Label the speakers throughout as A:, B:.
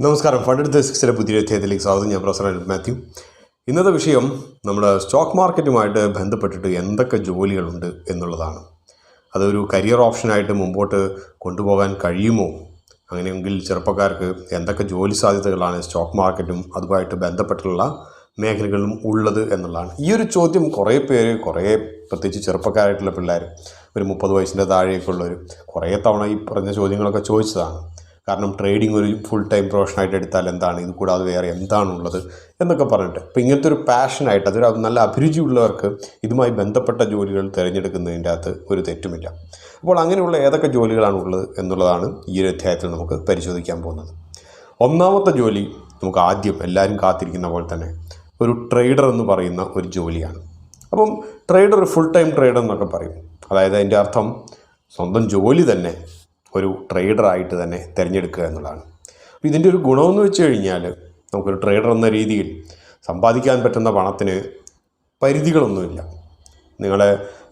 A: നമസ്കാരം. ഫണ്ട് സിക്സിലെ പുതിയ അധ്യായത്തിലേക്ക് സ്വാഗതം. ഞാൻ പ്രൊഫസർ മാത്യു. ഇന്നത്തെ വിഷയം നമ്മുടെ സ്റ്റോക്ക് മാർക്കറ്റുമായിട്ട് ബന്ധപ്പെട്ടിട്ട് എന്തൊക്കെ ജോലികളുണ്ട് എന്നുള്ളതാണ്. അതൊരു കരിയർ ഓപ്ഷനായിട്ട് മുമ്പോട്ട് കൊണ്ടുപോകാൻ കഴിയുമോ? അങ്ങനെയെങ്കിൽ ചെറുപ്പക്കാർക്ക് എന്തൊക്കെ ജോലി സാധ്യതകളാണ് സ്റ്റോക്ക് മാർക്കറ്റും അതുമായിട്ട് ബന്ധപ്പെട്ടുള്ള മേഖലകളും ഉള്ളത് എന്നുള്ളതാണ്. ഈ ഒരു ചോദ്യം കുറേ പേര് കുറേ പ്രത്യേകിച്ച് ചെറുപ്പക്കാരായിട്ടുള്ള പിള്ളേർ ഒരു മുപ്പത് വയസ്സിന്റെ താഴെയൊക്കെ ഉള്ളവർ കുറേ തവണ ഈ പറഞ്ഞ ചോദ്യങ്ങളൊക്കെ ചോദിച്ചതാണ്. കാരണം ട്രേഡിംഗ് ഒരു ഫുൾ ടൈം പ്രൊഫഷനായിട്ട് എടുത്താൽ എന്താണ്? ഇത് കൂടാതെ വേറെ എന്താണുള്ളത് എന്നൊക്കെ പറഞ്ഞിട്ട്. അപ്പോൾ ഇങ്ങനത്തെ ഒരു പാഷനായിട്ട് അതൊരു നല്ല അഭിരുചിയുള്ളവർക്ക് ഇതുമായി ബന്ധപ്പെട്ട ജോലികൾ തിരഞ്ഞെടുക്കുന്നതിന്റെ അകത്ത് ഒരു തെറ്റുമില്ല. അപ്പോൾ അങ്ങനെയുള്ള ഏതൊക്കെ ജോലികളാണ് ഉള്ളത് എന്നുള്ളതാണ് ഈ ഒരു അധ്യായത്തിൽ നമുക്ക് പരിശോധിക്കാൻ പോകുന്നത്. ഒന്നാമത്തെ ജോലി നമുക്ക് ആദ്യം എല്ലാവരും കാത്തിരിക്കുന്ന പോലെ തന്നെ ഒരു ട്രേഡർ എന്ന് പറയുന്ന ഒരു ജോലിയാണ്. അപ്പം ട്രേഡർ ഫുൾ ടൈം ട്രേഡർ എന്നൊക്കെ പറയും. അതായത് അതിന്റെ അർത്ഥം സ്വന്തം ജോലി തന്നെ ഒരു ട്രേഡറായിട്ട് തന്നെ തിരഞ്ഞെടുക്കുക എന്നുള്ളതാണ്. അപ്പോൾ ഇതിന്റെ ഒരു ഗുണമെന്ന് വെച്ച് കഴിഞ്ഞാൽ നമുക്കൊരു ട്രേഡർ എന്ന രീതിയിൽ സമ്പാദിക്കാൻ പറ്റുന്ന പണത്തിന് പരിധികളൊന്നുമില്ല. നിങ്ങൾ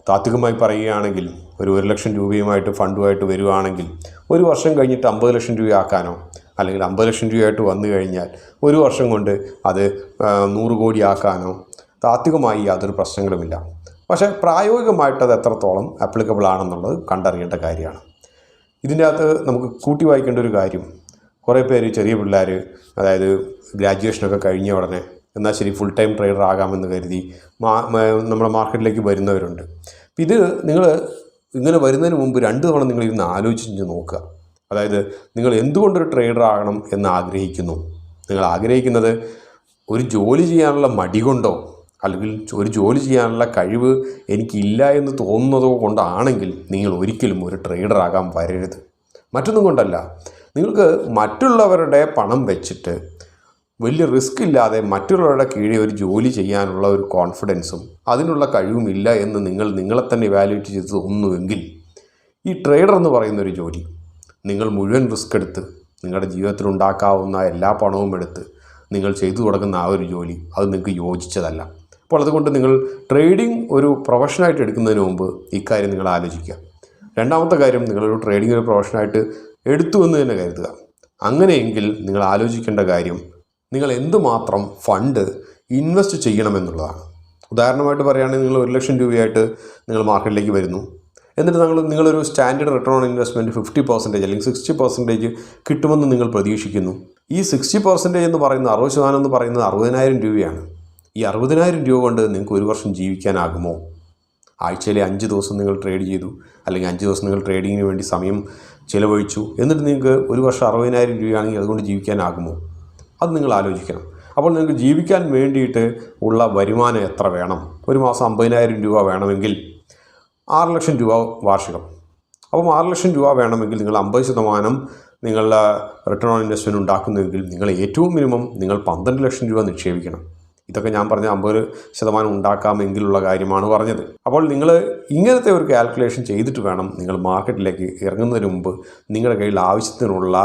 A: താത്വികമായി പറയുകയാണെങ്കിൽ ഒരു ഒരു ലക്ഷം രൂപയുമായിട്ട് ഫണ്ടുമായിട്ട് വരുവാണെങ്കിൽ ഒരു വർഷം കഴിഞ്ഞിട്ട് അമ്പത് ലക്ഷം രൂപയാക്കാനോ അല്ലെങ്കിൽ അമ്പത് ലക്ഷം രൂപയായിട്ട് വന്നു കഴിഞ്ഞാൽ ഒരു വർഷം കൊണ്ട് അത് നൂറ് കോടി ആക്കാനോ താത്വികമായി യാതൊരു പ്രശ്നങ്ങളുമില്ല. പക്ഷേ പ്രായോഗികമായിട്ട് അത് എത്രത്തോളം ആപ്ലിക്കബിൾ ആണെന്നുള്ളത് കണ്ടറിയേണ്ട കാര്യമാണ്. ഇതിന്റെ അകത്ത് നമുക്ക് കൂട്ടി വായിക്കേണ്ട ഒരു കാര്യം. കുറേ പേര് ചെറിയ പിള്ളേർ അതായത് ഗ്രാജുവേഷനൊക്കെ കഴിഞ്ഞ ഉടനെ എന്നാൽ ശരി ഫുൾ ടൈം ട്രേഡർ ആകാമെന്ന് കരുതി മാ നമ്മുടെ മാർക്കറ്റിലേക്ക് വരുന്നവരുണ്ട്. അപ്പം ഇത് നിങ്ങൾ ഇങ്ങനെ വരുന്നതിന് മുമ്പ് രണ്ട് തവണ നിങ്ങൾ ഇരുന്ന് ആലോചിച്ച് നോക്കുക. അതായത് നിങ്ങൾ എന്തുകൊണ്ടൊരു ട്രേഡർ ആകണം എന്ന് ആഗ്രഹിക്കുന്നു? നിങ്ങൾ ആഗ്രഹിക്കുന്നത് ഒരു ജോലി ചെയ്യാനുള്ള മടി കൊണ്ടോ? അല്ലെങ്കിൽ ഒരു ജോലി ചെയ്യാനുള്ള കഴിവ് എനിക്കില്ല എന്ന് തോന്നുന്നതോ കൊണ്ടാണെങ്കിൽ നിങ്ങൾ ഒരിക്കലും ഒരു ട്രേഡർ ആകാൻ വരരുത്. മറ്റൊന്നും കൊണ്ടല്ല. നിങ്ങൾക്ക് മറ്റുള്ളവരുടെ പണം വെച്ചിട്ട് വലിയ റിസ്ക് ഇല്ലാതെ മറ്റുള്ളവരുടെ കീഴിൽ ഒരു ജോലി ചെയ്യാനുള്ള ഒരു കോൺഫിഡൻസും അതിനുള്ള കഴിവും ഇല്ല എന്ന് നിങ്ങൾ നിങ്ങളെ തന്നെ ഇവാലുവേറ്റ് ചെയ്ത് തോന്നുന്നുവെങ്കിൽ ഈ ട്രേഡർ എന്ന് പറയുന്ന ഒരു ജോലി നിങ്ങൾ മുഴുവൻ റിസ്ക് എടുത്ത് നിങ്ങളുടെ ജീവിതത്തിൽ ഉണ്ടാക്കാവുന്ന എല്ലാ പണവും എടുത്ത് നിങ്ങൾ ചെയ്തു തുടങ്ങുന്ന ആ ഒരു ജോലി അത് നിങ്ങൾക്ക് യോജിച്ചതല്ല. അപ്പോൾ അതുകൊണ്ട് നിങ്ങൾ ട്രേഡിംഗ് ഒരു പ്രൊഫഷനായിട്ട് എടുക്കുന്നതിന് മുമ്പ് ഇക്കാര്യം നിങ്ങൾ ആലോചിക്കുക. രണ്ടാമത്തെ കാര്യം നിങ്ങളൊരു ട്രേഡിംഗ് ഒരു പ്രൊഫഷനായിട്ട് എടുത്തു എന്ന് തന്നെ കരുതുക. അങ്ങനെയെങ്കിൽ നിങ്ങൾ ആലോചിക്കേണ്ട കാര്യം നിങ്ങൾ എന്തുമാത്രം ഫണ്ട് ഇൻവെസ്റ്റ് ചെയ്യണമെന്നുള്ളതാണ്. ഉദാഹരണമായിട്ട് പറയുകയാണെങ്കിൽ നിങ്ങൾ ഒരു ലക്ഷം രൂപയായിട്ട് നിങ്ങൾ മാർക്കറ്റിലേക്ക് വരുന്നു. എന്നിട്ട് നിങ്ങൾ നിങ്ങളൊരു standard return on investment fifty percentage അല്ലെങ്കിൽ സിക്സ്റ്റി പെർസെന്റേജ് കിട്ടുമെന്ന് നിങ്ങൾ പ്രതീക്ഷിക്കുന്നു. ഈ സിക്സ്റ്റി പെർസെന്റേജ് എന്ന് പറയുന്നത് അറുപത് ശതമാനം എന്ന് പറയുന്നത് അറുപതിനായിരം രൂപയാണ്. ഈ അറുപതിനായിരം രൂപ കൊണ്ട് നിങ്ങൾക്ക് ഒരു വർഷം ജീവിക്കാനാകുമോ? ആഴ്ചയിലെ അഞ്ച് ദിവസം നിങ്ങൾ ട്രേഡ് ചെയ്തു അല്ലെങ്കിൽ അഞ്ച് ദിവസം നിങ്ങൾ ട്രേഡിങ്ങിന് വേണ്ടി സമയം ചിലവഴിച്ചു എന്നിട്ട് നിങ്ങൾക്ക് ഒരു വർഷം അറുപതിനായിരം രൂപയാണെങ്കിൽ അതുകൊണ്ട് ജീവിക്കാനാകുമോ? അത് നിങ്ങൾ ആലോചിക്കണം. അപ്പോൾ നിങ്ങൾക്ക് ജീവിക്കാൻ വേണ്ടിയിട്ട് ഉള്ള വരുമാനം എത്ര വേണം? ഒരു മാസം അമ്പതിനായിരം രൂപ വേണമെങ്കിൽ ആറ് ലക്ഷം രൂപ വാർഷികം. അപ്പം ആറ് ലക്ഷം രൂപ വേണമെങ്കിൽ നിങ്ങൾ അമ്പത് ശതമാനം നിങ്ങളുടെ റിട്ടേൺ ഓൺ ഇൻവെസ്റ്റ്മെന്റ് ഉണ്ടാക്കുന്നുവെങ്കിൽ നിങ്ങൾ ഏറ്റവും മിനിമം നിങ്ങൾ പന്ത്രണ്ട് ലക്ഷം രൂപ നിക്ഷേപിക്കണം. ഇതൊക്കെ ഞാൻ പറഞ്ഞ അമ്പത് ശതമാനം ഉണ്ടാക്കാമെങ്കിലുള്ള കാര്യമാണ് പറഞ്ഞത്. അപ്പോൾ നിങ്ങൾ ഇങ്ങനത്തെ ഒരു കാൽക്കുലേഷൻ ചെയ്തിട്ട് വേണം നിങ്ങൾ മാർക്കറ്റിലേക്ക് ഇറങ്ങുന്നതിന് മുമ്പ് നിങ്ങളുടെ കയ്യിൽ ആവശ്യത്തിനുള്ള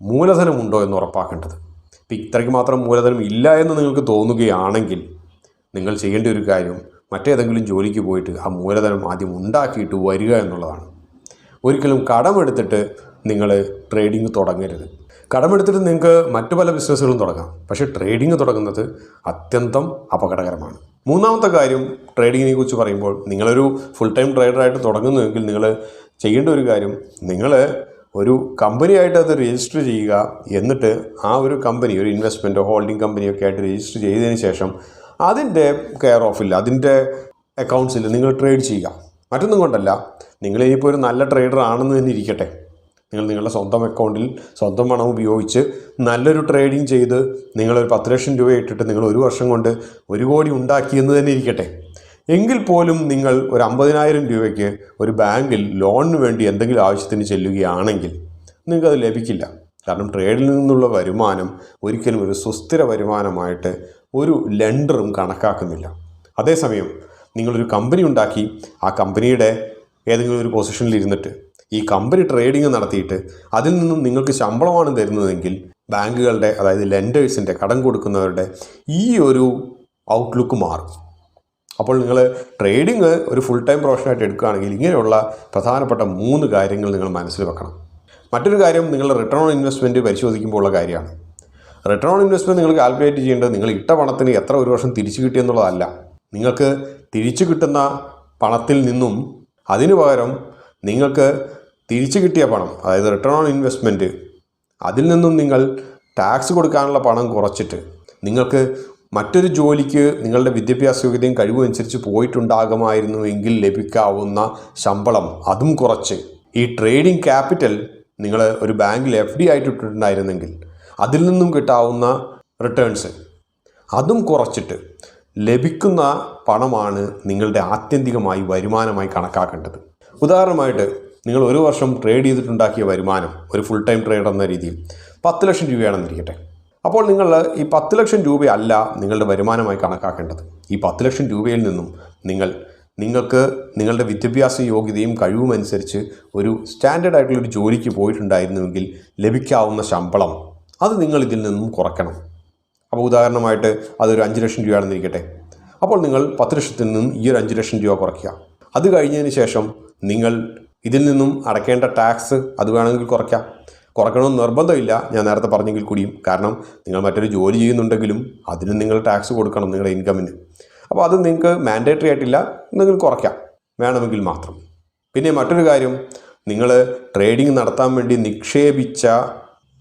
A: മൂലധനമുണ്ടോ എന്ന് ഉറപ്പാക്കേണ്ടത്. ഇപ്പം ഇത്രയ്ക്ക് മാത്രം മൂലധനം ഇല്ല എന്ന് നിങ്ങൾക്ക് തോന്നുകയാണെങ്കിൽ നിങ്ങൾ ചെയ്യേണ്ട ഒരു കാര്യം മറ്റേതെങ്കിലും ജോലിക്ക് പോയിട്ട് ആ മൂലധനം ആദ്യം ഉണ്ടാക്കിയിട്ട് വരിക എന്നുള്ളതാണ്. ഒരിക്കലും കടമെടുത്തിട്ട് നിങ്ങൾ ട്രേഡിംഗ് തുടങ്ങരുത്. കടമെടുത്തിട്ട് നിങ്ങൾക്ക് മറ്റു പല ബിസിനസ്സുകളും തുടങ്ങാം. പക്ഷേ ട്രേഡിംഗ് തുടങ്ങുന്നത് അത്യന്തം അപകടകരമാണ്. മൂന്നാമത്തെ കാര്യം ട്രേഡിങ്ങിനെ കുറിച്ച് പറയുമ്പോൾ നിങ്ങളൊരു ഫുൾ ടൈം ട്രേഡറായിട്ട് തുടങ്ങുന്നുവെങ്കിൽ നിങ്ങൾ ചെയ്യേണ്ട ഒരു കാര്യം നിങ്ങൾ ഒരു കമ്പനിയായിട്ട് അത് രജിസ്റ്റർ ചെയ്യുക എന്നിട്ട് ആ ഒരു കമ്പനി ഒരു ഇൻവെസ്റ്റ്മെന്റോ ഹോൾഡിംഗ് കമ്പനിയൊക്കെ ആയിട്ട് രജിസ്റ്റർ ചെയ്തതിന് ശേഷം അതിന്റെ കെയർ ഓഫിൽ അതിന്റെ അക്കൗണ്ട്സിൽ നിങ്ങൾ ട്രേഡ് ചെയ്യുക. മറ്റൊന്നും കൊണ്ടല്ല നിങ്ങൾ ഇനിയിപ്പോൾ ഒരു നല്ല ട്രേഡർ ആണെന്ന് തന്നെ ഇരിക്കട്ടെ. നിങ്ങൾ നിങ്ങളുടെ സ്വന്തം അക്കൗണ്ടിൽ സ്വന്തം പണം ഉപയോഗിച്ച് നല്ലൊരു ട്രേഡിംഗ് ചെയ്ത് നിങ്ങളൊരു പത്ത് ലക്ഷം രൂപ ഇട്ടിട്ട് നിങ്ങൾ ഒരു വർഷം കൊണ്ട് ഒരു കോടി ഉണ്ടാക്കിയെന്ന് തന്നെ ഇരിക്കട്ടെ. എങ്കിൽ പോലും നിങ്ങൾ ഒരു അമ്പതിനായിരം രൂപയ്ക്ക് ഒരു ബാങ്കിൽ ലോണിന് വേണ്ടി എന്തെങ്കിലും ആവശ്യത്തിന് ചെല്ലുകയാണെങ്കിൽ നിങ്ങൾക്കത് ലഭിക്കില്ല. കാരണം ട്രേഡിൽ നിന്നുള്ള വരുമാനം ഒരിക്കലും ഒരു സുസ്ഥിര വരുമാനമായിട്ട് ഒരു ലെൻഡറും കണക്കാക്കുന്നില്ല. അതേസമയം നിങ്ങളൊരു കമ്പനി ഉണ്ടാക്കി ആ കമ്പനിയുടെ ഏതെങ്കിലും ഒരു പൊസിഷനിൽ ഇരുന്നിട്ട് ഈ കമ്പനി ട്രേഡിംഗ് നടത്തിയിട്ട് അതിൽ നിന്നും നിങ്ങൾക്ക് ശമ്പളമാണ് തരുന്നതെങ്കിൽ ബാങ്കുകളുടെ അതായത് ലെൻഡേഴ്സിന്റെ കടം കൊടുക്കുന്നവരുടെ ഈ ഒരു ഔട്ട്ലുക്ക് മാറും. അപ്പോൾ നിങ്ങൾ ട്രേഡിംഗ് ഒരു ഫുൾ ടൈം പ്രൊഫഷനായിട്ട് എടുക്കുകയാണെങ്കിൽ ഇങ്ങനെയുള്ള പ്രധാനപ്പെട്ട മൂന്ന് കാര്യങ്ങൾ നിങ്ങൾ മനസ്സിൽ വെക്കണം. മറ്റൊരു കാര്യം നിങ്ങൾ റിട്ടേൺ ഓൺ ഇൻവെസ്റ്റ്മെന്റ് പരിശോധിക്കുമ്പോൾ ഉള്ള കാര്യമാണ്. റിട്ടേൺ ഓൺ ഇൻവെസ്റ്റ്മെന്റ് നിങ്ങൾ കാൽക്കുലേറ്റ് ചെയ്യേണ്ടത് നിങ്ങൾ ഇട്ട പണത്തിന് എത്ര ഒരു വർഷം തിരിച്ചു കിട്ടി എന്നുള്ളതല്ല. നിങ്ങൾക്ക് തിരിച്ചു കിട്ടുന്ന പണത്തിൽ നിന്നും അതിനു പകരം നിങ്ങൾക്ക് തിരിച്ചു കിട്ടിയ പണം അതായത് റിട്ടേൺ ഓൺ ഇൻവെസ്റ്റ്മെന്റ് അതിൽ നിന്നും നിങ്ങൾ ടാക്സ് കൊടുക്കാനുള്ള പണം കുറച്ചിട്ട് നിങ്ങൾക്ക് മറ്റൊരു ജോലിക്ക് നിങ്ങളുടെ വിദ്യാഭ്യാസ യോഗ്യതയും കഴിവും അനുസരിച്ച് പോയിട്ടുണ്ടാകുമായിരുന്നു എങ്കിൽ ലഭിക്കാവുന്ന ശമ്പളം അതും കുറച്ച്. ഈ ട്രേഡിംഗ് ക്യാപിറ്റൽ നിങ്ങൾ ഒരു ബാങ്കിൽ എഫ് ഡി ആയിട്ട് ഇട്ടിട്ടുണ്ടായിരുന്നെങ്കിൽ അതിൽ നിന്നും കിട്ടാവുന്ന റിട്ടേൺസ് അതും കുറച്ചിട്ട് ലഭിക്കുന്ന പണമാണ് നിങ്ങളുടെ ആത്യന്തികമായി വരുമാനമായി കണക്കാക്കേണ്ടത്. ഉദാഹരണമായിട്ട് നിങ്ങൾ ഒരു വർഷം ട്രേഡ് ചെയ്തിട്ടുണ്ടാക്കിയ വരുമാനം ഒരു ഫുൾ ടൈം ട്രേഡർ എന്ന രീതിയിൽ പത്ത് ലക്ഷം രൂപയാണെന്നിരിക്കട്ടെ. അപ്പോൾ നിങ്ങൾ ഈ പത്ത് ലക്ഷം രൂപയല്ല നിങ്ങളുടെ വരുമാനമായി കണക്കാക്കേണ്ടത്. ഈ പത്ത് ലക്ഷം രൂപയിൽ നിന്നും നിങ്ങൾ നിങ്ങൾക്ക് നിങ്ങളുടെ വിദ്യാഭ്യാസ യോഗ്യതയും കഴിവും അനുസരിച്ച് ഒരു സ്റ്റാൻഡേർഡ് ആയിട്ടുള്ള ഒരു ജോലിക്ക് പോയിട്ടുണ്ടായിരുന്നുവെങ്കിൽ ലഭിക്കാവുന്ന ശമ്പളം അത് നിങ്ങൾ ഇതിൽ നിന്നും കുറയ്ക്കണം അപ്പോൾ ഉദാഹരണമായിട്ട് അതൊരു അഞ്ച് ലക്ഷം രൂപയാണെന്നിരിക്കട്ടെ. അപ്പോൾ നിങ്ങൾ പത്ത് ലക്ഷത്തിൽ നിന്നും ഈ ഒരു അഞ്ച് ലക്ഷം രൂപ കുറയ്ക്കുക. അത് കഴിഞ്ഞതിന് ശേഷം നിങ്ങൾ ഇതിൽ നിന്നും അടയ്ക്കേണ്ട ടാക്സ് അത് വേണമെങ്കിൽ കുറയ്ക്കാം. കുറയ്ക്കണമെന്ന് നിർബന്ധമില്ല ഞാൻ നേരത്തെ പറഞ്ഞെങ്കിൽ കൂടിയും. കാരണം നിങ്ങൾ മറ്റൊരു ജോലി ചെയ്യുന്നുണ്ടെങ്കിലും അതിന് നിങ്ങൾ ടാക്സ് കൊടുക്കണം നിങ്ങളുടെ ഇൻകമിന് അപ്പോൾ അത് നിങ്ങൾക്ക് മാൻഡേറ്ററി ആയിട്ടില്ല നിങ്ങൾ കുറയ്ക്കാം. വേണമെങ്കിൽ മാത്രം. പിന്നെ മറ്റൊരു കാര്യം നിങ്ങൾ ട്രേഡിംഗ് നടത്താൻ വേണ്ടി നിക്ഷേപിച്ച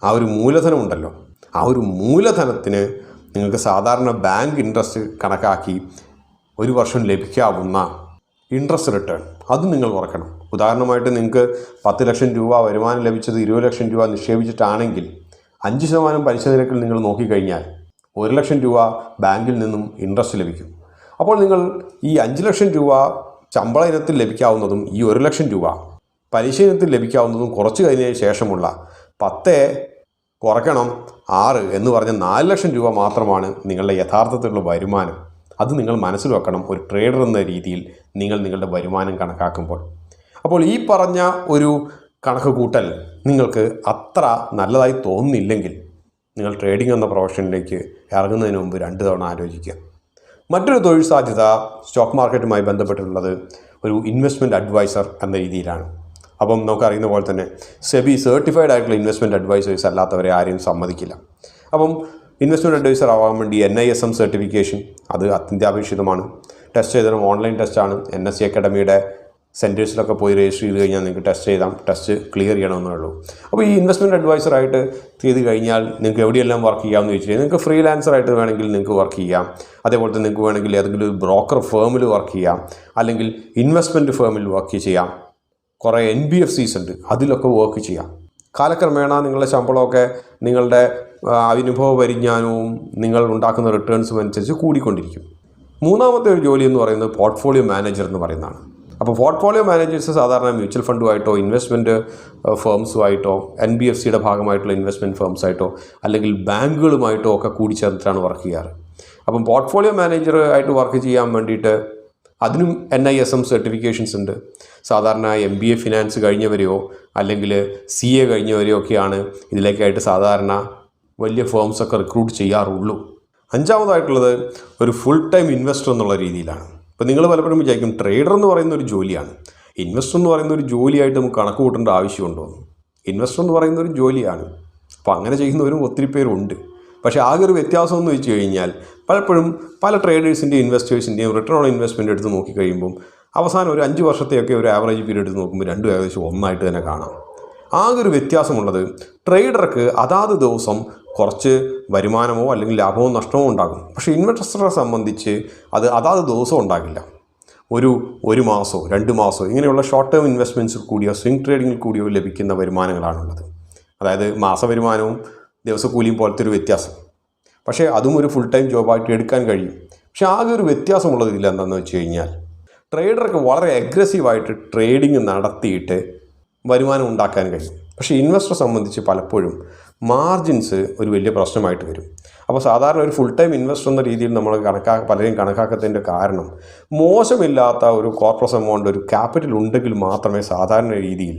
A: ആ ഒരു മൂലധനമുണ്ടല്ലോ ആ ഒരു മൂലധനത്തിന് നിങ്ങൾക്ക് സാധാരണ ബാങ്ക് ഇൻട്രസ്റ്റ് കണക്കാക്കി ഒരു വർഷം ലഭിക്കാവുന്ന ഇൻട്രസ്റ്റ് റിട്ടേൺ അത് നിങ്ങൾ കുറയ്ക്കണം ഉദാഹരണമായിട്ട് നിങ്ങൾക്ക് പത്ത് ലക്ഷം രൂപ വരുമാനം ലഭിച്ചത് ഇരുപത് ലക്ഷം രൂപ നിക്ഷേപിച്ചിട്ടാണെങ്കിൽ അഞ്ച് ശതമാനം പലിശ നിരക്കിൽ നിങ്ങൾ നോക്കിക്കഴിഞ്ഞാൽ ഒരു ലക്ഷം രൂപ ബാങ്കിൽ നിന്നും ഇൻട്രസ്റ്റ് ലഭിക്കും. അപ്പോൾ നിങ്ങൾ ഈ അഞ്ച് ലക്ഷം രൂപ ശമ്പള ഇനത്തിൽ ലഭിക്കാവുന്നതും ഈ ഒരു ലക്ഷം രൂപ പലിശ ഇനത്തിൽ ലഭിക്കാവുന്നതും കുറച്ച് കഴിഞ്ഞതിന് ശേഷമുള്ള പത്ത് കുറയ്ക്കണം ആറ് എന്ന് പറഞ്ഞ നാല് ലക്ഷം രൂപ മാത്രമാണ് നിങ്ങളുടെ യഥാർത്ഥത്തിലുള്ള വരുമാനം. അത് നിങ്ങൾ മനസ്സിൽ വെക്കണം. ഒരു ട്രേഡർ എന്ന രീതിയിൽ നിങ്ങൾ നിങ്ങളുടെ വരുമാനം കണക്കാക്കുമ്പോൾ. അപ്പോൾ ഈ പറഞ്ഞ ഒരു കണക്ക് കൂട്ടൽ നിങ്ങൾക്ക് അത്ര നല്ലതായി തോന്നുന്നില്ലെങ്കിൽ നിങ്ങൾ ട്രേഡിംഗ് എന്ന പ്രൊഫഷനിലേക്ക് ഇറങ്ങുന്നതിന് മുമ്പ് രണ്ട് തവണ ആലോചിക്കുക. മറ്റൊരു തൊഴിൽ സാധ്യത സ്റ്റോക്ക് മാർക്കറ്റുമായി ബന്ധപ്പെട്ടിട്ടുള്ളത് ഒരു ഇൻവെസ്റ്റ്മെന്റ് അഡ്വൈസർ എന്ന രീതിയിലാണ്. അപ്പം നമുക്കറിയുന്ന പോലെ തന്നെ സെബി സർട്ടിഫൈഡ് ആയിട്ടുള്ള ഇൻവെസ്റ്റ്മെന്റ് അഡ്വൈസേഴ്സ് അല്ലാത്തവരെ ആരെയും സമ്മതിക്കില്ല. അപ്പം ഇൻവെസ്റ്റ്മെന്റ് അഡ്വൈസർ ആവാൻ വേണ്ടി N I S M certification അത് അത്യന്താപേക്ഷിതമാണ്. ടെസ്റ്റ് ചെയ്തതും ഓൺലൈൻ ടെസ്റ്റാണ് എൻ എസ് സി അക്കാഡമിയുടെ സെന്റേഴ്സിലൊക്കെ പോയി രജിസ്റ്റർ ചെയ്ത് കഴിഞ്ഞാൽ നിങ്ങൾക്ക് ടെസ്റ്റ് ചെയ്താം. ടെസ്റ്റ് ക്ലിയർ ചെയ്യണമെന്നേ ഉള്ളൂ. അപ്പോൾ ഈ ഇൻവെസ്റ്റ്മെന്റ് അഡ്വൈസറായിട്ട് ചെയ്ത് കഴിഞ്ഞാൽ നിങ്ങൾക്ക് എവിടെയെല്ലാം വർക്ക് ചെയ്യാമെന്ന് ചോദിച്ചു കഴിഞ്ഞാൽ നിങ്ങൾക്ക് ഫ്രീലാൻസറായിട്ട് വേണമെങ്കിൽ നിങ്ങൾക്ക് വർക്ക് ചെയ്യാം. അതേപോലെ തന്നെ നിങ്ങൾക്ക് വേണമെങ്കിൽ ഏതെങ്കിലും ഒരു ബ്രോക്കർ ഫേമിൽ വർക്ക് ചെയ്യാം. അല്ലെങ്കിൽ ഇൻവെസ്റ്റ്മെന്റ് ഫേമിൽ വർക്ക് ചെയ്യാം. കുറേ എൻ ബി എഫ് സീസ് ഉണ്ട്. അതിലൊക്കെ വർക്ക് ചെയ്യാം. കാലക്രമേണ നിങ്ങളുടെ ശമ്പളമൊക്കെ നിങ്ങളുടെ അനുഭവ പരിജ്ഞാനവും നിങ്ങൾ ഉണ്ടാക്കുന്ന റിട്ടേൺസും അനുസരിച്ച് കൂടിക്കൊണ്ടിരിക്കും. മൂന്നാമത്തെ ഒരു ജോലി എന്ന് പറയുന്നത് പോർട്ട്ഫോളിയോ മാനേജർ എന്ന് പറയുന്നതാണ്. അപ്പോൾ പോർട്ട്ഫോളിയോ മാനേജേഴ്സ് സാധാരണ മ്യൂച്വൽ ഫണ്ടുമായിട്ടോ ഇൻവെസ്റ്റ്മെന്റ് ഫേംസുമായിട്ടോ എൻ ബി എഫ് സിയുടെ ഭാഗമായിട്ടുള്ള ഇൻവെസ്റ്റ്മെന്റ് ഫേംസായിട്ടോ അല്ലെങ്കിൽ ബാങ്കുകളുമായിട്ടോ ഒക്കെ കൂടിച്ചേർന്നിട്ടാണ് വർക്ക് ചെയ്യാറ്. അപ്പം പോർട്ട്ഫോളിയോ മാനേജർ ആയിട്ട് വർക്ക് ചെയ്യാൻ വേണ്ടിയിട്ട് അതിനും N I S M certifications ഉണ്ട്. സാധാരണ എം ബി എ ഫിനാൻസ് കഴിഞ്ഞവരെയോ അല്ലെങ്കിൽ സി എ കഴിഞ്ഞവരെയോ ഒക്കെയാണ് ഇതിലേക്കായിട്ട് സാധാരണ വലിയ ഫേംസൊക്കെ റിക്രൂട്ട് ചെയ്യാറുള്ളൂ. അഞ്ചാമതായിട്ടുള്ളത് ഒരു ഫുൾ ടൈം ഇൻവെസ്റ്റർ എന്നുള്ള രീതിയിലാണ്. ഇപ്പോൾ നിങ്ങൾ പലപ്പോഴും വിചാരിക്കും ട്രേഡർ എന്ന് പറയുന്ന ഒരു ജോലിയാണ്. ഇൻവെസ്റ്റർ എന്ന് പറയുന്ന ഒരു ജോലിയായിട്ട് നമുക്ക് കണക്ക് കൂട്ടേണ്ട ആവശ്യമുണ്ടോ? ഇൻവെസ്റ്റർ എന്ന് പറയുന്ന ഒരു ജോലിയാണ്. അപ്പോൾ അങ്ങനെ ചെയ്യുന്നവരും ഒത്തിരി പേരുണ്ട്. പക്ഷേ ആകെ ഒരു വ്യത്യാസം എന്ന് വെച്ച് കഴിഞ്ഞാൽ പലപ്പോഴും പല ട്രേഡേഴ്സിന്റെയും ഇൻവെസ്റ്റേഴ്സിന്റെയും റിട്ടേൺ ഓൺ ഇൻവെസ്റ്റ്മെന്റ് എടുത്ത് നോക്കിക്കഴിയുമ്പം അവസാനം ഒരു അഞ്ച് വർഷത്തെയൊക്കെ ഒരു ആവറേജ് പീരീഡ് എടുത്ത് നോക്കുമ്പോൾ രണ്ടും ഏകദേശം ഒന്നായിട്ട് തന്നെ കാണാം. ആകെ ഒരു വ്യത്യാസമുള്ളത് ട്രേഡർക്ക് അതാത് ദിവസം കുറച്ച് വരുമാനമോ അല്ലെങ്കിൽ ലാഭമോ നഷ്ടമോ ഉണ്ടാകും. പക്ഷേ ഇൻവെസ്റ്ററെ സംബന്ധിച്ച് അത് അതാത് ദിവസം ഉണ്ടാകില്ല. ഒരു ഒരു മാസമോ രണ്ട് മാസമോ ഇങ്ങനെയുള്ള ഷോർട്ട് ടേം ഇൻവെസ്റ്റ്മെന്റ്സിൽ കൂടിയോ സ്വിംഗ് ട്രേഡിങ്ങിൽ കൂടിയോ ലഭിക്കുന്ന വരുമാനങ്ങളാണുള്ളത്. അതായത് മാസ വരുമാനവും ദിവസക്കൂലിയും പോലത്തെ ഒരു വ്യത്യാസം. പക്ഷേ അതും ഒരു ഫുൾ ടൈം ജോബായിട്ട് എടുക്കാൻ കഴിയും. പക്ഷേ ആകെ ഒരു വ്യത്യാസമുള്ളതില്ല എന്താണെന്ന് വെച്ച് കഴിഞ്ഞാൽ ട്രേഡർക്ക് വളരെ അഗ്രസീവായിട്ട് ട്രേഡിങ് നടത്തിയിട്ട് വരുമാനം ഉണ്ടാക്കാൻ കഴിയും. പക്ഷേ ഇൻവെസ്റ്ററെ സംബന്ധിച്ച് പലപ്പോഴും മാർജിൻസ് ഒരു വലിയ പ്രശ്നമായിട്ട് വരും. അപ്പോൾ സാധാരണ ഒരു ഫുൾ ടൈം ഇൻവെസ്റ്റർ എന്ന രീതിയിൽ നമ്മൾ കണക്കാ പലരെയും കണക്കാക്കത്തിന്റെ കാരണം മോശമില്ലാത്ത ഒരു കോർപ്പറേറ്റ് എമൗണ്ട് ഒരു ക്യാപിറ്റൽ ഉണ്ടെങ്കിൽ മാത്രമേ സാധാരണ രീതിയിൽ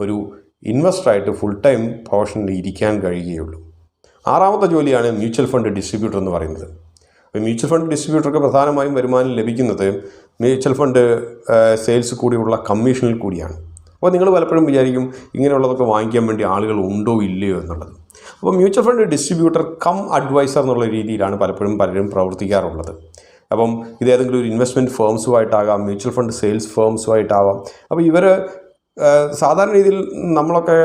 A: ഒരു ഇൻവെസ്റ്ററായിട്ട് ഫുൾ ടൈം പ്രൊഫഷനിൽ ഇരിക്കാൻ കഴിയുകയുള്ളൂ. ആറാമത്തെ ജോലിയാണ് മ്യൂച്വൽ ഫണ്ട് ഡിസ്ട്രിബ്യൂട്ടർ എന്ന് പറയുന്നത്. മ്യൂച്വൽ ഫണ്ട് ഡിസ്ട്രിബ്യൂട്ടർക്ക് പ്രധാനമായും വരുമാനം ലഭിക്കുന്നത് മ്യൂച്വൽ ഫണ്ട് സെയിൽസ് കൂടിയുള്ള കമ്മീഷനിൽ കൂടിയാണ്. അപ്പോൾ നിങ്ങൾ പലപ്പോഴും വിചാരിക്കും ഇങ്ങനെയുള്ളതൊക്കെ വാങ്ങിക്കാൻ വേണ്ടി ആളുകൾ ഉണ്ടോ ഇല്ലയോ എന്നുള്ളത്. അപ്പോൾ mutual fund distributor cum advisor എന്നുള്ള രീതിയിലാണ് പലപ്പോഴും പലരും പ്രവർത്തിക്കാറുള്ളത്. അപ്പം ഇത് ഏതെങ്കിലും ഒരു ഇൻവെസ്റ്റ്മെന്റ് ഫേംസുമായിട്ടാകാം മ്യൂച്വൽ ഫണ്ട് സെയിൽസ് ഫേംസുമായിട്ടാവാം അപ്പോൾ ഇവർ സാധാരണ രീതിയിൽ നമ്മളൊക്കെ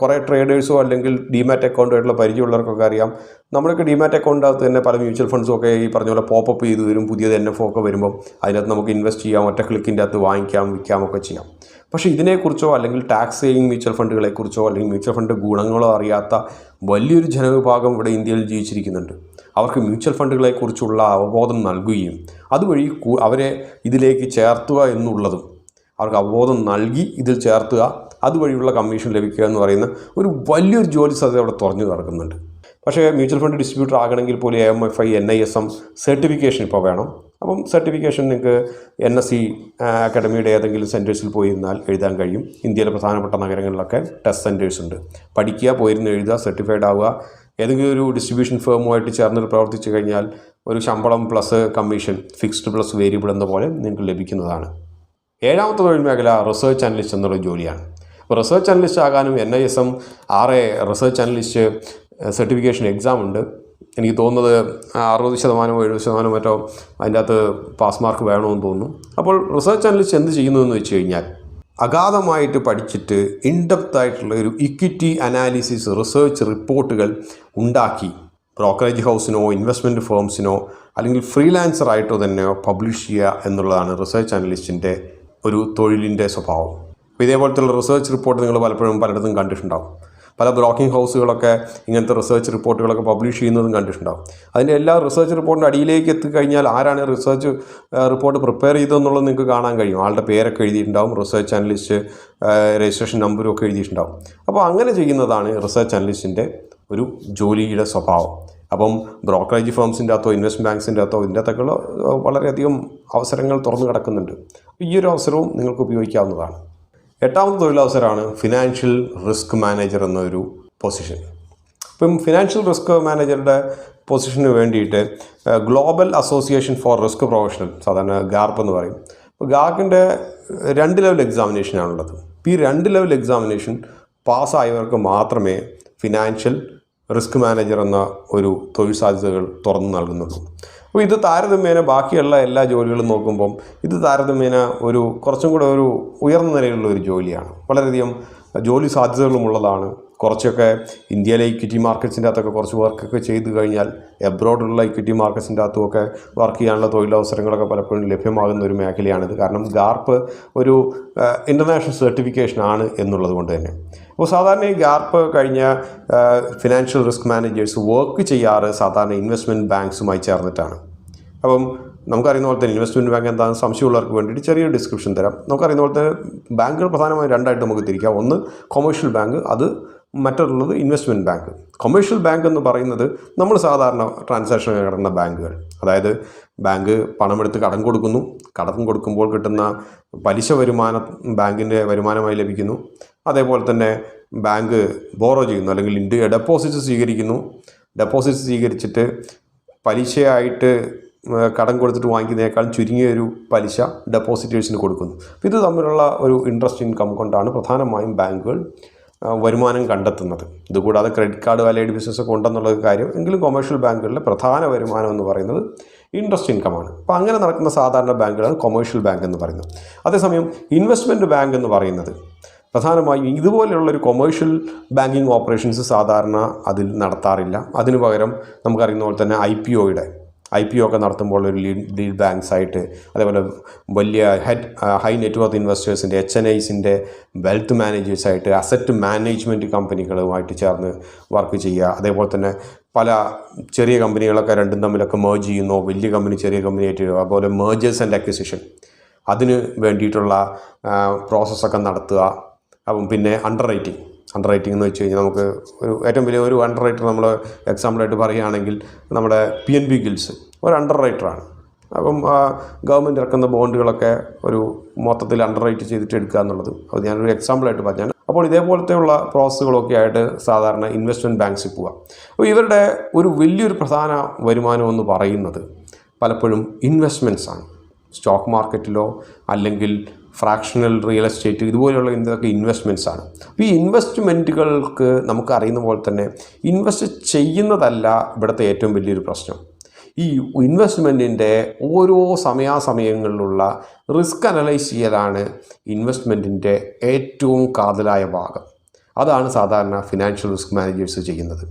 A: കുറേ ട്രേഡേഴ്സോ അല്ലെങ്കിൽ ഡിമാറ്റ് അക്കൗണ്ടുമായിട്ടുള്ള പരിചയമുള്ളവർക്കൊക്കെ അറിയാം. നമ്മളൊക്കെ ഡിമാറ്റ് അക്കൗണ്ടിനകത്ത് തന്നെ പല മ്യൂച്വൽ ഫണ്ട്സും ഒക്കെ ഈ പറഞ്ഞ പോലെ പോപ്പപ്പ് ചെയ്ത് വരും പുതിയത് എൻ എഫ് ഒക്കെ വരുമ്പം. അതിനകത്ത് നമുക്ക് ഇൻവെസ്റ്റ് ചെയ്യാം ഒറ്റ ക്ലിക്കിന്റെ അകത്ത് വാങ്ങിക്കാം വിൽക്കാം ഒക്കെ ചെയ്യാം. പക്ഷേ ഇതിനെക്കുറിച്ചോ അല്ലെങ്കിൽ ടാക്സ് സേവിങ് മ്യൂച്വൽ ഫണ്ടുകളെക്കുറിച്ചോ അല്ലെങ്കിൽ മ്യൂച്വൽ ഫണ്ട് ഗുണങ്ങളോ അറിയാത്ത വലിയൊരു ജനവിഭാഗം ഇവിടെ ഇന്ത്യയിൽ ജീവിച്ചിരിക്കുന്നുണ്ട്. അവർക്ക് മ്യൂച്വൽ ഫണ്ടുകളെക്കുറിച്ചുള്ള അവബോധം നൽകുകയും അതുവഴി അവരെ ഇതിലേക്ക് ചേർത്തുക എന്നുള്ളതും അവർക്ക് അവബോധം നൽകി ഇതിൽ ചേർത്തുക അതുവഴിയുള്ള കമ്മീഷൻ ലഭിക്കുക എന്ന് പറയുന്ന ഒരു വലിയൊരു ജോലി സാധ്യത അവിടെ തുറഞ്ഞു കിടക്കുന്നുണ്ട് പക്ഷേ മ്യൂച്വൽ ഫണ്ട് ഡിസ്ട്രിബ്യൂട്ടർ ആകണമെങ്കിൽ പോലും M F I N I S M certification ഇപ്പോൾ വേണം. അപ്പം സർട്ടിഫിക്കേഷൻ നിങ്ങൾക്ക് എൻ എസ് സി അക്കാഡമിയുടെ ഏതെങ്കിലും സെന്റേഴ്സിൽ പോയി ഇരുന്നാൽ എഴുതാൻ കഴിയും. ഇന്ത്യയിലെ പ്രധാനപ്പെട്ട നഗരങ്ങളിലൊക്കെ ടെസ്റ്റ് സെന്റേഴ്സ് ഉണ്ട്. പഠിക്കുക പോയിരുന്ന് എഴുതുക സർട്ടിഫൈഡ് ആവുക. ഏതെങ്കിലും ഒരു ഡിസ്ട്രിബ്യൂഷൻ ഫേമുമായിട്ട് ചേർന്ന് പ്രവർത്തിച്ചു കഴിഞ്ഞാൽ ഒരു ശമ്പളം plus commission fixed plus variable എന്ന പോലെ നിങ്ങൾക്ക് ലഭിക്കുന്നതാണ്. ഏഴാമത്തെ തൊഴിൽ മേഖല റിസർച്ച് അനലിസ്റ്റ് എന്നുള്ള ജോലിയാണ്. അപ്പോൾ റിസർച്ച് അനലിസ്റ്റ് ആകാനും N I S M A research analyst certification exam ഉണ്ട്. എനിക്ക് തോന്നുന്നത് അറുപത് ശതമാനമോ എഴുപത് ശതമാനമോ മറ്റോ അതിന്റെ അകത്ത് പാസ് മാർക്ക് വേണമെന്ന് തോന്നുന്നു. അപ്പോൾ റിസർച്ച് അനലിസ്റ്റ് എന്ത് ചെയ്യുന്നതെന്ന് വെച്ച് കഴിഞ്ഞാൽ അഗാധമായിട്ട് പഠിച്ചിട്ട് ഇൻഡെപ്ത് ആയിട്ടുള്ള ഒരു ഇക്വിറ്റി അനാലിസിസ് റിസർച്ച് റിപ്പോർട്ടുകൾ ഉണ്ടാക്കി ബ്രോക്കറേജ് ഹൗസിനോ ഇൻവെസ്റ്റ്മെന്റ് ഫേംസിനോ അല്ലെങ്കിൽ ഫ്രീലാൻസറായിട്ടോ തന്നെയോ പബ്ലിഷ് ചെയ്യുക എന്നുള്ളതാണ് റിസർച്ച് അനലിസ്റ്റിന്റെ ഒരു തൊഴിലിന്റെ സ്വഭാവം. ഇതേപോലത്തെ റിസർച്ച് റിപ്പോർട്ട് നിങ്ങൾ പലപ്പോഴും പലയിടത്തും കണ്ടിട്ടുണ്ടാവും. പല ബ്രോക്കിംഗ് ഹൗസുകളൊക്കെ ഇങ്ങനത്തെ റിസർച്ച് റിപ്പോർട്ടുകളൊക്കെ പബ്ലിഷ് ചെയ്യുന്നതും കണ്ടിട്ടുണ്ടാവും. അതിന്റെ എല്ലാ റിസർച്ച് റിപ്പോർട്ടിന്റെ അടിയിലേക്ക് എത്തിക്കഴിഞ്ഞാൽ ആരാണ് റിസർച്ച് റിപ്പോർട്ട് പ്രിപ്പയർ ചെയ്തതെന്നുള്ളത് നിങ്ങൾക്ക് കാണാൻ കഴിയും. ആളുടെ പേരൊക്കെ എഴുതിയിട്ടുണ്ടാവും റിസർച്ച് അനലിസ്റ്റ് രജിസ്ട്രേഷൻ നമ്പറും ഒക്കെ എഴുതിയിട്ടുണ്ടാവും. അപ്പോൾ അങ്ങനെ ചെയ്യുന്നതാണ് റിസർച്ച് അനലിസ്റ്റിന്റെ ഒരു ജോലിയുടെ സ്വഭാവം. അപ്പം ബ്രോക്കറേജ് ഫേംസിന്റെ അകത്തോ ഇൻവെസ്റ്റ്മെന്റ് ബാങ്ക്സിന്റെ അകത്തോ ഇതിന്റെ അകത്തൊക്കെയുള്ള വളരെയധികം അവസരങ്ങൾ തുറന്നു കിടക്കുന്നുണ്ട്. ഈ ഒരു അവസരവും നിങ്ങൾക്ക് ഉപയോഗിക്കാവുന്നതാണ്. എട്ടാമത്തെ തൊഴിലവസരമാണ് ഫിനാൻഷ്യൽ റിസ്ക് മാനേജർ എന്നൊരു പൊസിഷൻ ഇപ്പം ഫിനാൻഷ്യൽ റിസ്ക് മാനേജറുടെ പൊസിഷന് വേണ്ടിയിട്ട് global association for risk professional സാധാരണ ഗാർപ്പ് എന്ന് പറയും. അപ്പോൾ ഗാർക്കിന്റെ രണ്ട് ലെവൽ എക്സാമിനേഷനാണുള്ളത് അപ്പോൾ ഈ രണ്ട് ലെവൽ എക്സാമിനേഷൻ പാസ്സായവർക്ക് മാത്രമേ ഫിനാൻഷ്യൽ റിസ്ക് മാനേജർ എന്ന ഒരു തൊഴിൽ സാധ്യതകൾ തുറന്നു നൽകുന്നുള്ളൂ. അപ്പോൾ ഇത് താരതമ്യേന ബാക്കിയുള്ള എല്ലാ ജോലികളും നോക്കുമ്പം ഇത് താരതമ്യേന ഒരു കുറച്ചും കൂടെ ഒരു ഉയർന്ന നിലയിലുള്ള ഒരു ജോലിയാണ്. വളരെയധികം ജോലി സാധ്യതകളുമുള്ളതാണ്. കുറച്ചൊക്കെ ഇന്ത്യയിലെ ഇക്വിറ്റി മാർക്കറ്റ്സിന്റെ അകത്തൊക്കെ കുറച്ച് വർക്കൊക്കെ ചെയ്തു കഴിഞ്ഞാൽ എബ്രോഡുള്ള ഇക്വിറ്റി മാർക്കറ്റ്സിന്റെ അകത്തുമൊക്കെ വർക്ക് ചെയ്യാനുള്ള തൊഴിലവസരങ്ങളൊക്കെ പലപ്പോഴും ലഭ്യമാകുന്ന ഒരു മേഖലയാണിത്. കാരണം ഗാർപ്പ് ഒരു ഇന്റർനാഷണൽ സർട്ടിഫിക്കേഷൻ ആണ് എന്നുള്ളത് കൊണ്ട് തന്നെ. അപ്പോൾ സാധാരണ ഈ ഗാർപ്പ് കഴിഞ്ഞ ഫിനാൻഷ്യൽ റിസ്ക് മാനേജേഴ്സ് വർക്ക് ചെയ്യാറ് സാധാരണ ഇൻവെസ്റ്റ്മെന്റ് ബാങ്ക്സുമായി ചേർന്നിട്ടാണ്. അപ്പം നമുക്കറിയുന്ന പോലെ തന്നെ ഇൻവെസ്റ്റ്മെന്റ് ബാങ്ക് എന്താണെന്ന് സംശയമുള്ളവർക്ക് വേണ്ടിയിട്ട് ചെറിയൊരു ഡിസ്ക്രിപ്ഷൻ തരാം. നമുക്കറിയുന്ന പോലെ തന്നെ ബാങ്കുകൾ പ്രധാനമായും രണ്ടായിട്ട് നമുക്ക് തിരിക്കാം. ഒന്ന് കൊമേഴ്ഷ്യൽ ബാങ്ക് അത് മറ്റുള്ളത് ഇൻവെസ്റ്റ്മെന്റ് ബാങ്ക് കൊമേഴ്ഷ്യൽ ബാങ്ക് എന്ന് പറയുന്നത് നമ്മൾ സാധാരണ ട്രാൻസാക്ഷൻ നടക്കുന്ന ബാങ്കുകൾ. അതായത് ബാങ്ക് പണമെടുത്ത് കടം കൊടുക്കുന്നു. കടം കൊടുക്കുമ്പോൾ കിട്ടുന്ന പലിശ വരുമാനം ബാങ്കിന്റെ വരുമാനമായി ലഭിക്കുന്നു. അതേപോലെ തന്നെ ബാങ്ക് ബോറോ ചെയ്യുന്നു അല്ലെങ്കിൽ ഇൻഡ് ഡെപ്പോസിറ്റ് സ്വീകരിക്കുന്നു. ഡെപ്പോസിറ്റ് സ്വീകരിച്ചിട്ട് പലിശയായിട്ട് കടം കൊടുത്തിട്ട് വാങ്ങിക്കുന്നതിനേക്കാൾ ചുരുങ്ങിയ ഒരു പലിശ ഡെപ്പോസിറ്റേഴ്സിന് കൊടുക്കുന്നു. ഇത് തമ്മിലുള്ള ഒരു ഇൻട്രസ്റ്റ് ഇൻകം കൊണ്ടാണ് പ്രധാനമായും ബാങ്കുകൾ വരുമാനം കണ്ടെത്തുന്നത്. ഇതുകൂടാതെ ക്രെഡിറ്റ് കാർഡ് വാലിഡ് ബിസിനസ് ഒക്കെ ഉണ്ടെന്നുള്ള കാര്യം എങ്കിലും കൊമേഴ്ഷ്യൽ ബാങ്കുകളിലെ പ്രധാന വരുമാനം എന്ന് പറയുന്നത് ഇൻട്രസ്റ്റ് ഇൻകമാണ് അപ്പോൾ അങ്ങനെ നടക്കുന്ന സാധാരണ ബാങ്കുകളാണ് കൊമേഴ്ഷ്യൽ ബാങ്ക് എന്ന് പറയുന്നത്. അതേസമയം ഇൻവെസ്റ്റ്മെന്റ് ബാങ്ക് എന്ന് പറയുന്നത് പ്രധാനമായും ഇതുപോലെയുള്ളൊരു കൊമേഴ്ഷ്യൽ ബാങ്കിങ് ഓപ്പറേഷൻസ് സാധാരണ അതിൽ നടത്താറില്ല. അതിനു പകരം നമുക്കറിയുന്ന പോലെ തന്നെ ഐ പി ഒയുടെ ഐ പി ഒ ഒക്കെ നടത്തുമ്പോൾ ഒരു ലീഡ് ലീഡ് ബാങ്ക്സ് ആയിട്ട് അതേപോലെ വലിയ ഹെഡ് ഹൈ നെറ്റ്വർത്ത് ഇൻവെസ്റ്റേഴ്സിന്റെ എച്ച് എൻ ഐസിന്റെ വെൽത്ത് മാനേജേഴ്സായിട്ട് അസറ്റ് മാനേജ്മെന്റ് കമ്പനികളുമായിട്ട് ചേർന്ന് വർക്ക് ചെയ്യുക. അതേപോലെ തന്നെ പല ചെറിയ കമ്പനികളൊക്കെ രണ്ടും തമ്മിലൊക്കെ മേർജ് ചെയ്യുന്നു. വലിയ കമ്പനി ചെറിയ കമ്പനി ആയിട്ട് അതുപോലെ മേർജേഴ്സ് ആൻഡ് അക്വിസിഷൻ അതിന് വേണ്ടിയിട്ടുള്ള പ്രോസസ്സൊക്കെ നടത്തുക. അപ്പം പിന്നെ അണ്ടർ റൈറ്റിംഗ് അണ്ടർ റൈറ്റിംഗ് എന്ന് വെച്ച് കഴിഞ്ഞാൽ നമുക്ക് ഒരു ഏറ്റവും വലിയ ഒരു അണ്ടർ റൈറ്റർ നമ്മൾ എക്സാമ്പിളായിട്ട് പറയുകയാണെങ്കിൽ നമ്മുടെ പി എൻ ബി ഗിൽസ് ഒരു അണ്ടർ റൈറ്ററാണ് അപ്പം ഗവൺമെന്റ് ഇറക്കുന്ന ബോണ്ടുകളൊക്കെ ഒരു മൊത്തത്തിൽ അണ്ടർ റൈറ്റ് ചെയ്തിട്ട് എടുക്കുക എന്നുള്ളത്. അത് ഞാനൊരു എക്സാമ്പിളായിട്ട് പറഞ്ഞാണ് അപ്പോൾ ഇതേപോലത്തെയുള്ള പ്രോസസ്സുകളൊക്കെ ആയിട്ട് സാധാരണ ഇൻവെസ്റ്റ്മെന്റ് ബാങ്ക്സിൽ പോവുക അപ്പോൾ ഇവരുടെ ഒരു വലിയൊരു പ്രധാന വരുമാനം എന്ന് പറയുന്നത് പലപ്പോഴും ഇൻവെസ്റ്റ്മെന്റ്സാണ് സ്റ്റോക്ക് മാർക്കറ്റിലോ അല്ലെങ്കിൽ ഫ്രാക്ഷണൽ റിയൽ എസ്റ്റേറ്റ് ഇതുപോലെയുള്ള എന്തൊക്കെ ഇൻവെസ്റ്റ്മെന്റ്സ് ആണ്. ഈ ഇൻവെസ്റ്റ്മെന്റുകൾക്ക് നമുക്ക് അറിയുന്ന പോലെ തന്നെ ഇൻവെസ്റ്റ് ചെയ്യുന്നതല്ല ഇവിടുത്തെ ഏറ്റവും വലിയൊരു പ്രശ്നം. ഈ ഇൻവെസ്റ്റ്മെന്റിന്റെ ഓരോ സമയാസമയങ്ങളിലുള്ള റിസ്ക് അനലൈസ് ചെയ്യലാണ് ഇൻവെസ്റ്റ്മെന്റിന്റെ ഏറ്റവും കാതലായ ഭാഗം. അതാണ് സാധാരണ ഫിനാൻഷ്യൽ റിസ്ക് മാനേജേഴ്സ് ചെയ്യുന്നത്.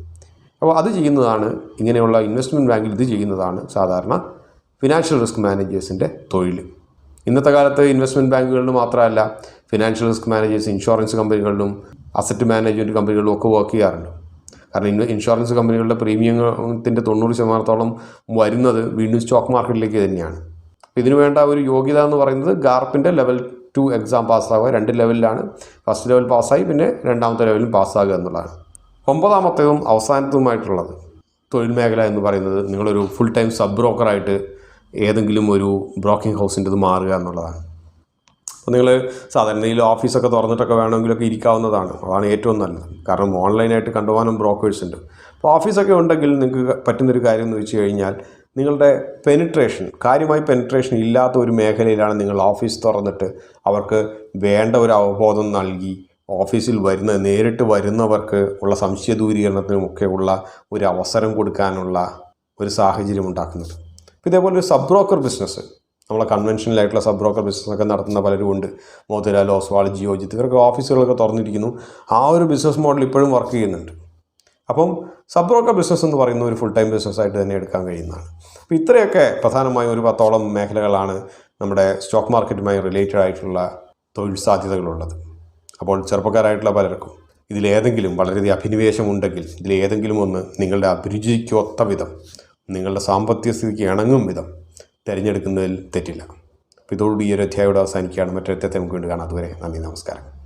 A: അപ്പോൾ അത് ചെയ്യുന്നതാണ് ഇങ്ങനെയുള്ള ഇൻവെസ്റ്റ്മെന്റ് ബാങ്കിൽ ഇത് ചെയ്യുന്നതാണ് സാധാരണ ഫിനാൻഷ്യൽ റിസ്ക് മാനേജേഴ്സിന്റെ തൊഴിൽ ഇന്നത്തെ കാലത്ത് ഇൻവെസ്റ്റ്മെന്റ് ബാങ്കുകളിൽ മാത്രമല്ല ഫിനാൻഷ്യൽ റിസ്ക് മാനേജേഴ്സ് ഇൻഷുറൻസ് കമ്പനികളിലും അസറ്റ് മാനേജ്മെന്റ് കമ്പനികളിലും ഒക്കെ വർക്ക് ചെയ്യാറുണ്ട്. കാരണം ഇൻഷുറൻസ് കമ്പനികളുടെ പ്രീമിയത്തിന്റെ തൊണ്ണൂറ് ശതമാനത്തോളം വരുന്നത് വീണ്ടും സ്റ്റോക്ക് മാർക്കറ്റിലേക്ക് തന്നെയാണ്. ഇതിനു വേണ്ട ഒരു യോഗ്യത എന്ന് പറയുന്നത് ഗാർപ്പിന്റെ ലെവൽ ടു എക്സാം പാസ്സാവുക രണ്ട് ലെവലിലാണ് ഫസ്റ്റ് ലെവൽ പാസ്സായി പിന്നെ രണ്ടാമത്തെ ലെവലിൽ പാസ്സാകുക എന്നുള്ളതാണ്. ഒമ്പതാമത്തേതും അവസാനത്തതുമായിട്ടുള്ളത് തൊഴിൽ മേഖല എന്ന് പറയുന്നത് നിങ്ങളൊരു ഫുൾ ടൈം സബ് ബ്രോക്കറായിട്ട് ഏതെങ്കിലും ഒരു ബ്രോക്കിംഗ് ഹൗസിന്റെത് മാറുക എന്നുള്ളതാണ്. അപ്പോൾ നിങ്ങൾ സാധാരണ ഈ ഓഫീസൊക്കെ തുറന്നിട്ടൊക്കെ വേണമെങ്കിലൊക്കെ ഇരിക്കാവുന്നതാണ്. അതാണ് ഏറ്റവും നല്ലത്. കാരണം ഓൺലൈനായിട്ട് കണ്ടുപോകാനും ബ്രോക്കേഴ്സ് ഉണ്ട്. അപ്പോൾ ഓഫീസൊക്കെ ഉണ്ടെങ്കിൽ നിങ്ങൾക്ക് പറ്റുന്നൊരു കാര്യം എന്ന് വെച്ച് കഴിഞ്ഞാൽ നിങ്ങളുടെ പെനിട്രേഷൻ കാര്യമായി പെനിട്രേഷൻ ഇല്ലാത്ത ഒരു മേഖലയിലാണ് നിങ്ങൾ ഓഫീസ് തുറന്നിട്ട് അവർക്ക് വേണ്ട ഒരു അവബോധം നൽകി ഓഫീസിൽ വരുന്ന നേരിട്ട് വരുന്നവർക്ക് ഉള്ള സംശയ ദൂരീകരണത്തിനുമൊക്കെ ഉള്ള ഒരു അവസരം കൊടുക്കാനുള്ള ഒരു സാഹചര്യം ഉണ്ടാക്കുന്നത്. ഇതേപോലെ ഒരു സബ് ബ്രോക്കർ ബിസിനസ് നമ്മളെ കൺവെൻഷനലായിട്ടുള്ള സബ് ബ്രോക്കർ ബിസിനസ്സൊക്കെ നടത്തുന്ന പലരും ഉണ്ട് മോത്തിലാൽ ഓസ്വാൾ ജിയോജിത്ത്. ഇവരൊക്കെ ഓഫീസുകളൊക്കെ തുറന്നിരിക്കുന്നു. ആ ഒരു ബിസിനസ് മോഡൽ ഇപ്പോഴും വർക്ക് ചെയ്യുന്നുണ്ട്. അപ്പം സബ് ബ്രോക്കർ ബിസിനസ് എന്ന് പറയുന്ന ഒരു ഫുൾ ടൈം ബിസിനസ്സായിട്ട് തന്നെ എടുക്കാൻ കഴിയുന്നതാണ്. അപ്പോൾ ഇത്രയൊക്കെ പ്രധാനമായും ഒരു പത്തോളം മേഖലകളാണ് നമ്മുടെ സ്റ്റോക്ക് മാർക്കറ്റുമായി റിലേറ്റഡ് ആയിട്ടുള്ള തൊഴിൽ സാധ്യതകളുള്ളത്. അപ്പോൾ ചെറുപ്പക്കാരായിട്ടുള്ള പലർക്കും ഇതിലേതെങ്കിലും വളരെയധികം അഭിനിവേശമുണ്ടെങ്കിൽ ഇതിലേതെങ്കിലും ഒന്ന് നിങ്ങളുടെ അഭിരുചിക്കൊത്ത വിധം നിങ്ങളുടെ സാമ്പത്തിക സ്ഥിതിക്ക് ഇണങ്ങും വിധം തിരഞ്ഞെടുക്കുന്നതിൽ തെറ്റില്ല. അപ്പോൾ ഇതോടുകൂടി ഈ ഒരു അധ്യായം ഇവിടെ അവസാനിക്കുകയാണ്. മറ്റൊരു അധ്യായത്തെ നമുക്ക് വീണ്ടും കാണാം. അതുവരെ നന്ദി നമസ്കാരം.